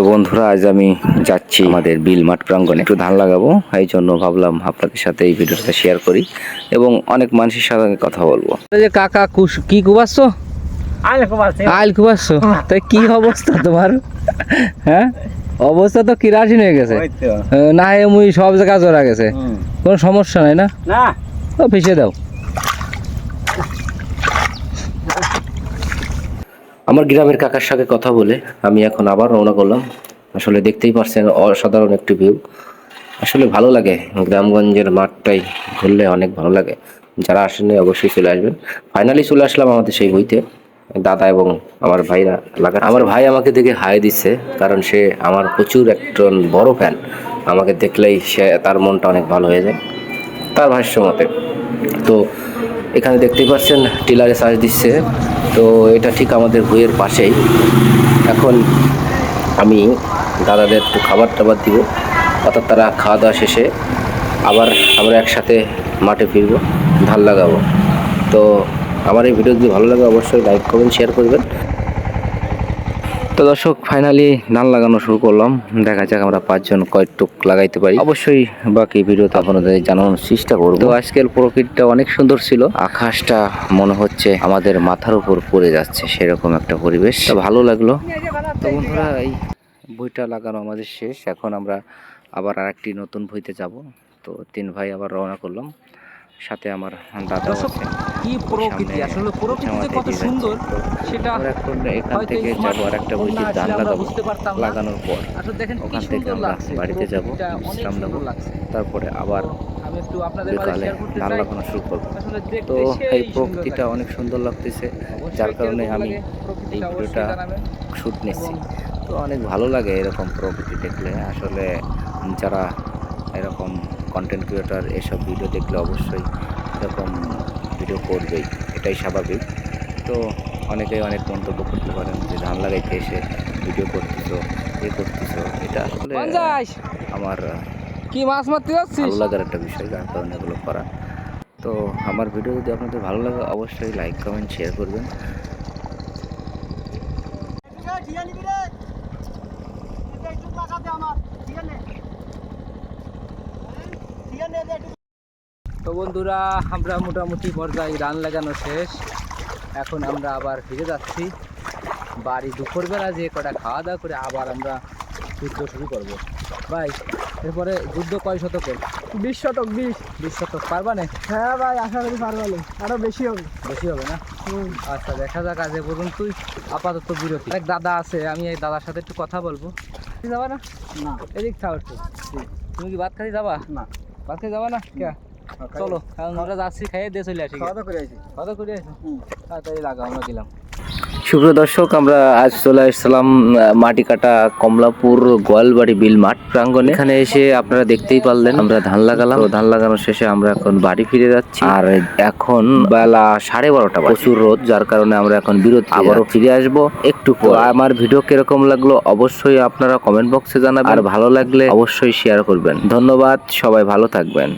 তো বন্ধুরা আজ আমি যাচ্ছি আমাদের বিল মাঠ প্রাঙ্গণে। একটু ধান লাগাবো এই জন্য ভাবলাম আপনাদের সাথে এই ভিডিওটা শেয়ার করি এবং অনেক মানুষের সাথে কথা বলব। যে কাকা কুস কি কুবাচ্ছ কুমারছে আইল কুবাচ্ছ তাই কি অবস্থা তোমার? হ্যাঁ? অবস্থা তো কিরাসিন হয়ে গেছে। না মুই সব জায়গা জোড়া গেছে। কোনো সমস্যা নাই না? না। ও ফিসে দাও। আমার গ্রামের কাকার সাথে কথা বলে আমি এখন আবার রওনা করলাম। আসলে দেখতেই পারছেন, অসাধারণ একটি ভিউ আসলে ভালো লাগে, গ্রামগঞ্জের মাঠটাই ঘুরলে অনেক ভালো লাগে। যারা আসেনি অবশ্যই চলে আসবেন। ফাইনালি চলে আসলাম আমাদের সেই বইতে। দাদা এবং আমার ভাইরা লাগা আমার ভাই আমাকে দেখে হাই দিচ্ছে, কারণ সে আমার প্রচুর একজন বড় ফ্যান আমাকে দেখলেই সে, তার মনটা অনেক ভালো হয়ে যায়, তার ভাষ্য মতে তো এখানে দেখতেই পাচ্ছেন, টিলারে চার্জ দিচ্ছে। তো এটা ঠিক আমাদের ভুঁয়ের পাশেই। এখন আমি দাদাদের একটু খাবার টাবার দিব। অর্থাৎ তারা খাওয়া দাওয়া শেষে আবার আমরা একসাথে মাঠে ফিরবো, ধান লাগাবো। তো আমার এই ভিডিও যদি ভালো লাগে অবশ্যই লাইক করবেন শেয়ার করবেন। তো দর্শক ফাইনালি ধান লাগানো শুরু করলাম। দেখা যাক আমরা পাঁচজন কয়টুক লাগাইতে পারি। অবশ্যই বাকি ভিডিওতে আপনাদের জানানোর চেষ্টা করব। তো আজকের প্রকৃতিটা অনেক সুন্দর ছিল। আকাশটা মনে হচ্ছে আমাদের মাথার উপর পড়ে যাচ্ছে, সেরকম একটা পরিবেশ। ভালো লাগল। তো বন্ধুরা, এই বইটা লাগানো আমাদের শেষ। এখন আমরা আবার আরেকটি নতুন বইতে যাব। তো তিন ভাই আবার রওনা করলাম। সাথে আমার দাদা আছে। কি প্রকৃতি আসলে প্রকৃতি যে কত সুন্দর সেটা এখান থেকে যাব আর একটা phone বইতে না। লাগানোর পর। আসলে দেখেন কি ওখান থেকে আমরা লাগছে বাড়িতে যাব বিশ্রাম নেব। তারপরে আবার আমি একটু আপনাদের মাঝে বিকালে শেয়ার করতে ধান চাই। লাগানো শুরু করব তো এই প্রকৃতিটা অনেক সুন্দর লাগতেছে যার কারণে আমি এই ভিডিওটা। শ্যুট নিচ্ছি তো অনেক ভালো লাগে এরকম প্রকৃতি দেখলে। আসলে যারা এরকম কন্টেন্ট ক্রিয়েটর এসব ভিডিও দেখলে অবশ্যই এরকম ভিডিও করবেই। এটাই স্বাভাবিক। তো অনেকেই অনেক মন্তব্য করতে পারেন যে ধান লাগাইতে এসে ভিডিও করতেছো এ করতেছো। এটা আসলে আমার কি মাছ মারতে যাচ্ছিস? ভালো লাগার একটা বিষয় যার কারণে এগুলো করা। তো আমার ভিডিও যদি আপনাদের ভালো লাগে অবশ্যই লাইক কমেন্ট শেয়ার করবেন। তো বন্ধুরা আমরা মোটামুটি পর্যায়ে রান লাগানো শেষ। এখন আমরা আবার ফিরে যাচ্ছি। বাড়ি দুপুরবেলা যে কটা খাওয়া দাওয়া করে আবার আমরা যুদ্ধ শুরু করব। ভাই এরপরে যুদ্ধ কয় শতকের বিশ শতক বিশ। বিশ শতক পারবা না হ্যাঁ ভাই আশা করি পারবা না আরও বেশি হবে। বেশি হবে না? আচ্ছা দেখা যাক আজ পর্যন্তই। আপাতত বিরতি। অনেক দাদা আছে আমি এই দাদার সাথে একটু কথা বলব। যাবা না? না। এদিক একটু। তুমি কি ভাত খাই যাবা? না। ভাত খাই যাবা না। কে? চলো আমরা যাচ্ছি খাইয়ে দিয়ে চলে আসি খাওয়া করে আছি কত করে আসো। তাড়াতাড়ি লাগা আমরা দিলাম সুপ্রিয় দর্শক আমরা আজ চলে আসছিলাম মাটি কাটা কমলাপুর গোয়ালবাড়ি বিল মাঠ প্রাঙ্গণে। এখানে এসে আপনারা দেখতেই পারলেন আমরা ধান লাগালাম। ধান লাগানো শেষে আমরা এখন বাড়ি ফিরে যাচ্ছি। আর এখন বেলা সাড়ে বারোটা। প্রচুর রোদ যার কারণে আমরা এখন বিরতি আবারও ফিরে আসব একটু পর। আমার ভিডিও কীরকম লাগল অবশ্যই আপনারা কমেন্ট বক্সে জানাবেন। আর ভালো লাগলে অবশ্যই শেয়ার করবেন। ধন্যবাদ সবাই ভালো থাকবেন।